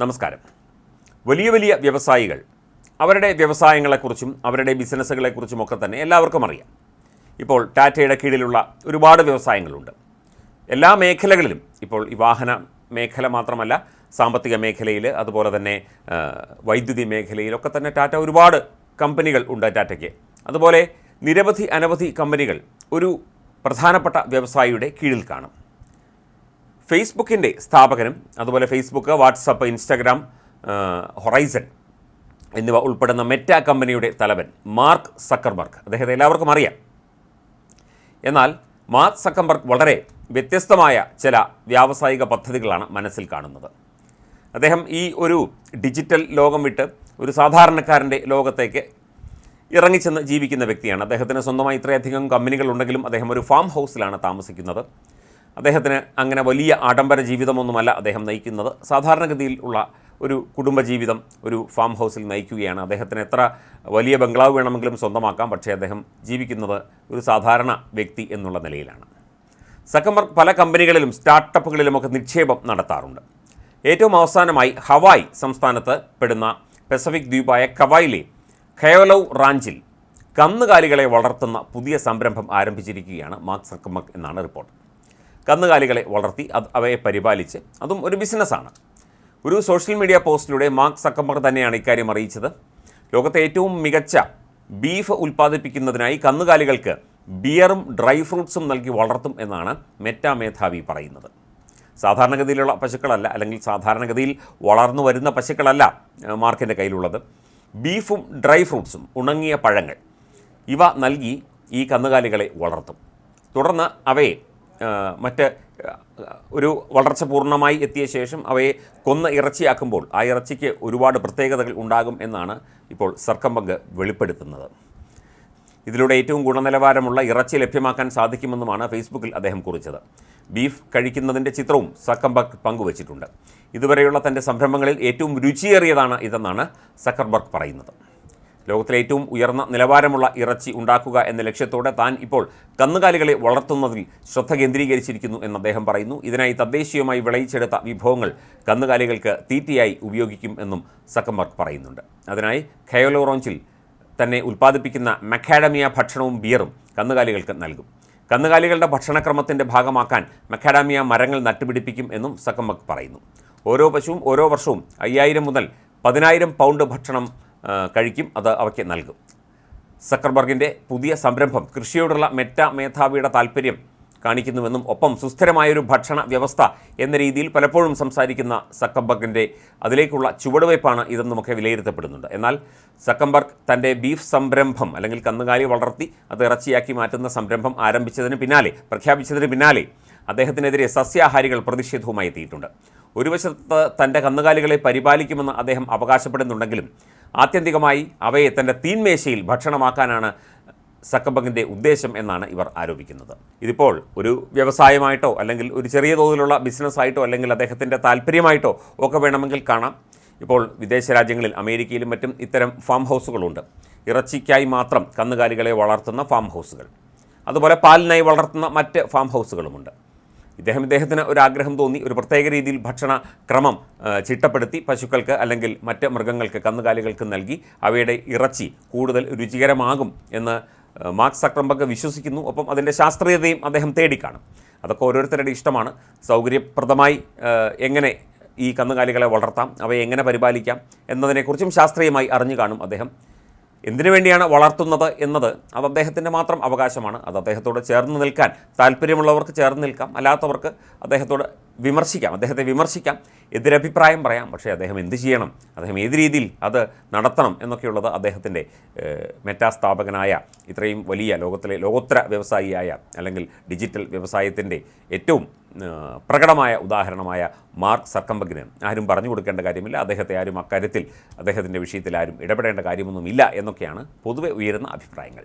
നമസ്കാരം. വലിയ വലിയ വ്യവസായികൾ അവരുടെ വ്യവസായങ്ങളെക്കുറിച്ചും അവരുടെ ബിസിനസ്സുകളെക്കുറിച്ചും ഒക്കെ തന്നെ എല്ലാവർക്കും അറിയാം. ഇപ്പോൾ ടാറ്റയുടെ കീഴിലുള്ള ഒരുപാട് വ്യവസായങ്ങളുണ്ട്. എല്ലാ മേഖലകളിലും ഇപ്പോൾ ഈ വാഹന മേഖല മാത്രമല്ല സാമ്പത്തിക മേഖലയിൽ അതുപോലെ തന്നെ വൈദ്യുതി മേഖലയിലൊക്കെ തന്നെ ടാറ്റ ഒരുപാട് കമ്പനികൾ ഉണ്ട് ടാറ്റയ്ക്ക്. അതുപോലെ നിരവധി അനവധി കമ്പനികൾ ഒരു പ്രധാനപ്പെട്ട വ്യവസായിയുടെ കീഴിൽ കാണും. ഫേസ്ബുക്കിന്റെ സ്ഥാപകനും അതുപോലെ ഫേസ്ബുക്ക് വാട്സപ്പ് ഇൻസ്റ്റഗ്രാം ഹൊറൈസൺ എന്നിവ ഉൾപ്പെടുന്ന മെറ്റ കമ്പനിയുടെ തലവൻ മാർക്ക് സക്കർബർഗ്. അദ്ദേഹത്തെ എല്ലാവർക്കും അറിയാം. എന്നാൽ മാർക്ക് സക്കർബർഗ് വളരെ വ്യത്യസ്തമായ ചില വ്യാവസായിക പദ്ധതികളാണ് മനസ്സിൽ കാണുന്നത്. അദ്ദേഹം ഈ ഒരു ഡിജിറ്റൽ ലോകം വിട്ട് ഒരു സാധാരണക്കാരന്റെ ലോകത്തേക്ക് ഇറങ്ങിച്ചെന്ന് ജീവിക്കുന്ന വ്യക്തിയാണ്. അദ്ദേഹത്തിന് സ്വന്തമായി ഇത്രയധികം കമ്പനികൾ ഉണ്ടെങ്കിലും അദ്ദേഹം ഒരു ഫാം ഹൗസിലാണ് താമസിക്കുന്നത്. അദ്ദേഹത്തിന് അങ്ങനെ വലിയ ആഡംബര ജീവിതമൊന്നുമല്ല അദ്ദേഹം നയിക്കുന്നത്. സാധാരണഗതിയിൽ ഉള്ള ഒരു കുടുംബജീവിതം ഒരു ഫാം ഹൗസിൽ നയിക്കുകയാണ്. അദ്ദേഹത്തിന് എത്ര വലിയ ബംഗ്ലാവ് വേണമെങ്കിലും സ്വന്തമാക്കാം. പക്ഷേ അദ്ദേഹം ജീവിക്കുന്നത് ഒരു സാധാരണ വ്യക്തി എന്നുള്ള നിലയിലാണ്. സക്കംബർഗ് പല കമ്പനികളിലും സ്റ്റാർട്ടപ്പുകളിലുമൊക്കെ നിക്ഷേപം നടത്താറുണ്ട്. ഏറ്റവും അവസാനമായി ഹവായ് സംസ്ഥാനത്ത് പെടുന്ന പെസഫിക് ദ്വീപായ കവായിലെ ഖയോലവ് റാഞ്ചിൽ കന്നുകാലികളെ വളർത്തുന്ന പുതിയ സംരംഭം ആരംഭിച്ചിരിക്കുകയാണ് മാർക്ക് സക്കംബർഗ് എന്നാണ് റിപ്പോർട്ട്. കന്നുകാലികളെ വളർത്തി അവയെ പരിപാലിച്ച് അതും ഒരു ബിസിനസ്സാണ്. ഒരു സോഷ്യൽ മീഡിയ പോസ്റ്റിലൂടെ മാർക്ക് സക്കംബർ തന്നെയാണ് ഇക്കാര്യം അറിയിച്ചത്. ലോകത്തെ ഏറ്റവും മികച്ച ബീഫ് ഉൽപ്പാദിപ്പിക്കുന്നതിനായി കന്നുകാലികൾക്ക് ബിയറും ഡ്രൈ ഫ്രൂട്ട്സും നൽകി വളർത്തും എന്നാണ് മെറ്റാ മേധാവി പറയുന്നത്. സാധാരണഗതിയിലുള്ള പശുക്കളല്ല അല്ലെങ്കിൽ സാധാരണഗതിയിൽ വളർന്നു വരുന്ന പശുക്കളല്ല മാർക്കിന്റെ കയ്യിലുള്ളത്. ബീഫും ഡ്രൈ ഫ്രൂട്ട്സും ഉണങ്ങിയ പഴങ്ങൾ ഇവ നൽകി ഈ കന്നുകാലികളെ വളർത്തും. തുടർന്ന് അവയെ മറ്റ് ഒരു വളർച്ച പൂർണമായി എത്തിയ ശേഷം അവയെ കൊന്ന് ഇറച്ചിയാക്കുമ്പോൾ ആ ഇറച്ചിക്ക് ഒരുപാട് പ്രത്യേകതകൾ ഉണ്ടാകും എന്നാണ് ഇപ്പോൾ സർക്കംബങ്ക് വെളിപ്പെടുത്തുന്നത്. ഇതിലൂടെ ഏറ്റവും ഗുണനിലവാരമുള്ള ഇറച്ചി ലഭ്യമാക്കാൻ സാധിക്കുമെന്നുമാണ് ഫേസ്ബുക്കിൽ അദ്ദേഹം കുറിച്ചത്. ബീഫ് കഴിക്കുന്നതിന്റെ ചിത്രവും സക്കംബർഗ് പങ്കുവച്ചിട്ടുണ്ട്. ഇതുവരെയുള്ള തന്റെ സംരംഭങ്ങളിൽ ഏറ്റവും രുചിയേറിയതാണ് ഇതെന്നാണ് സക്കർബർഗ് പറയുന്നത്. ലോകത്തിലെ ഏറ്റവും ഉയർന്ന നിലവാരമുള്ള ഇറച്ചി ഉണ്ടാക്കുക എന്ന ലക്ഷ്യത്തോടെ താൻ ഇപ്പോൾ കന്നുകാലികളെ വളർത്തുന്നതിൽ ശ്രദ്ധ കേന്ദ്രീകരിച്ചിരിക്കുന്നു എന്ന് അദ്ദേഹം പറയുന്നു. ഇതിനായി തദ്ദേശീയമായി വിളയിച്ചെടുത്ത വിഭവങ്ങൾ കന്നുകാലികൾക്ക് തീറ്റയായി ഉപയോഗിക്കും എന്നും സക്കംബർഗ് പറയുന്നുണ്ട്. അതിനായി ഖയോലോറോഞ്ചിൽ തന്നെ ഉൽപ്പാദിപ്പിക്കുന്ന മക്കാഡമിയ ഭക്ഷണവും ബിയറും കന്നുകാലികൾക്ക് നൽകും. കന്നുകാലികളുടെ ഭക്ഷണക്രമത്തിന്റെ ഭാഗമാക്കാൻ മക്കാഡമിയ മരങ്ങൾ നട്ടുപിടിപ്പിക്കും എന്നും സക്കംബക് പറയുന്നു. ഓരോ പശുവും ഓരോ വർഷവും അയ്യായിരം മുതൽ പതിനായിരം പൗണ്ട് ഭക്ഷണം കഴിക്കും അത് അവയ്ക്ക് നൽകും. സക്കർബർഗിന്റെ പുതിയ സംരംഭം കൃഷിയോടുള്ള മെറ്റ മേധാവിയുടെ താല്പര്യം കാണിക്കുന്നുവെന്നും ഒപ്പം സുസ്ഥിരമായൊരു ഭക്ഷണ വ്യവസ്ഥ എന്ന രീതിയിൽ പലപ്പോഴും സംസാരിക്കുന്ന സക്കംബർഗിന്റെ അതിലേക്കുള്ള ചുവടുവയ്പ്പാണ് ഇതെന്നുമൊക്കെ വിലയിരുത്തപ്പെടുന്നുണ്ട്. എന്നാൽ സക്കംബർഗ് തന്റെ ബീഫ് സംരംഭം അല്ലെങ്കിൽ കന്നുകാലി വളർത്തി അത് ഇറച്ചിയാക്കി മാറ്റുന്ന സംരംഭം ആരംഭിച്ചതിന് പിന്നാലെ പ്രഖ്യാപിച്ചതിന് പിന്നാലെ അദ്ദേഹത്തിനെതിരെ സസ്യാഹാരികൾ പ്രതിഷേധവുമായി എത്തിയിട്ടുണ്ട്. ഒരു വശത്ത് തന്റെ കന്നുകാലികളെ പരിപാലിക്കുമെന്ന് അദ്ദേഹം അവകാശപ്പെടുന്നുണ്ടെങ്കിലും ആത്യന്തികമായി അവയെ തന്റെ തീൻമേശയിൽ ഭക്ഷണമാക്കാനാണ് സക്കബങ്ങിന്റെ ഉദ്ദേശം എന്നാണ് ഇവർ ആരോപിക്കുന്നത്. ഇതിപ്പോൾ ഒരു വ്യവസായമായിട്ടോ അല്ലെങ്കിൽ ഒരു ചെറിയ തോതിലുള്ള ബിസിനസ്സായിട്ടോ അല്ലെങ്കിൽ അദ്ദേഹത്തിന്റെ താല്പര്യമായിട്ടോ ഒക്കെ വേണമെങ്കിൽ കാണാം. ഇപ്പോൾ വിദേശ രാജ്യങ്ങളിൽ അമേരിക്കയിലും മറ്റും ഇത്തരം ഫാം ഹൗസുകളുണ്ട്. ഇറച്ചിക്കായി മാത്രം കന്നുകാലികളെ വളർത്തുന്ന ഫാം ഹൗസുകൾ. അതുപോലെ പാലിനായി വളർത്തുന്ന മറ്റ് ഫാം ഹൗസുകളുമുണ്ട്. ഇദ്ദേഹം ഇദ്ദേഹത്തിന് ഒരു ആഗ്രഹം തോന്നി. ഒരു പ്രത്യേക രീതിയിൽ ഭക്ഷണ ക്രമം ചിട്ടപ്പെടുത്തി പശുക്കൾക്ക് അല്ലെങ്കിൽ മറ്റ് മൃഗങ്ങൾക്ക് കന്നുകാലികൾക്ക് നൽകി അവയുടെ ഇറച്ചി കൂടുതൽ രുചികരമാകും എന്ന് മാർക്സ് സക്രംബക്ക് വിശ്വസിക്കുന്നു. ഒപ്പം അതിന്റെ ശാസ്ത്രീയതയും അദ്ദേഹം തേടിക്കാണും. അതൊക്കെ ഓരോരുത്തരുടെ ഇഷ്ടമാണ്. സൗകര്യപ്രദമായി എങ്ങനെ ഈ കന്നുകാലികളെ വളർത്താം അവയെ എങ്ങനെ പരിപാലിക്കാം എന്നതിനെക്കുറിച്ചും ശാസ്ത്രീയമായി അറിഞ്ഞു കാണും അദ്ദേഹം. എന്തിനു വേണ്ടിയാണ് വളർത്തുന്നത് എന്നത് അത് അദ്ദേഹത്തിന്റെ മാത്രം അവകാശമാണ്. അത് അദ്ദേഹത്തോട് ചേർന്ന് നിൽക്കാൻ താല്പര്യമുള്ളവർക്ക് ചേർന്ന് നിൽക്കാം അല്ലാത്തവർക്ക് അദ്ദേഹത്തോട് വിമർശിക്കാം അദ്ദേഹത്തെ വിമർശിക്കാം. എതിരഭിപ്രായം പറയാം പക്ഷേ അദ്ദേഹം എന്ത് ചെയ്യണം? അദ്ദേഹം ഏത് രീതിയിൽ അത് നടത്തണം എന്നൊക്കെയുള്ളത് അദ്ദേഹത്തിന്റെ മെറ്റാസ്ഥാപകനായ മെറ്റാ സ്ഥാപകനായ ഇത്രയും വലിയ ലോകത്തിലെ ലോകോത്തര വ്യവസായിയായ അല്ലെങ്കിൽ ഡിജിറ്റൽ വ്യവസായത്തിന്റെ ഏറ്റവും പ്രകടമായ ഉദാഹരണമായ മാർക്ക് സർക്കംബഗിന് ആരും പറഞ്ഞു കൊടുക്കേണ്ട കാര്യമില്ല. അദ്ദേഹത്തെ ആരും അക്കാര്യത്തിൽ അദ്ദേഹത്തിന്റെ വിഷയത്തിൽ ആരും ഇടപെടേണ്ട കാര്യമൊന്നുമില്ല എന്നൊക്കെയാണ് പൊതുവെ ഉയരുന്ന അഭിപ്രായങ്ങൾ.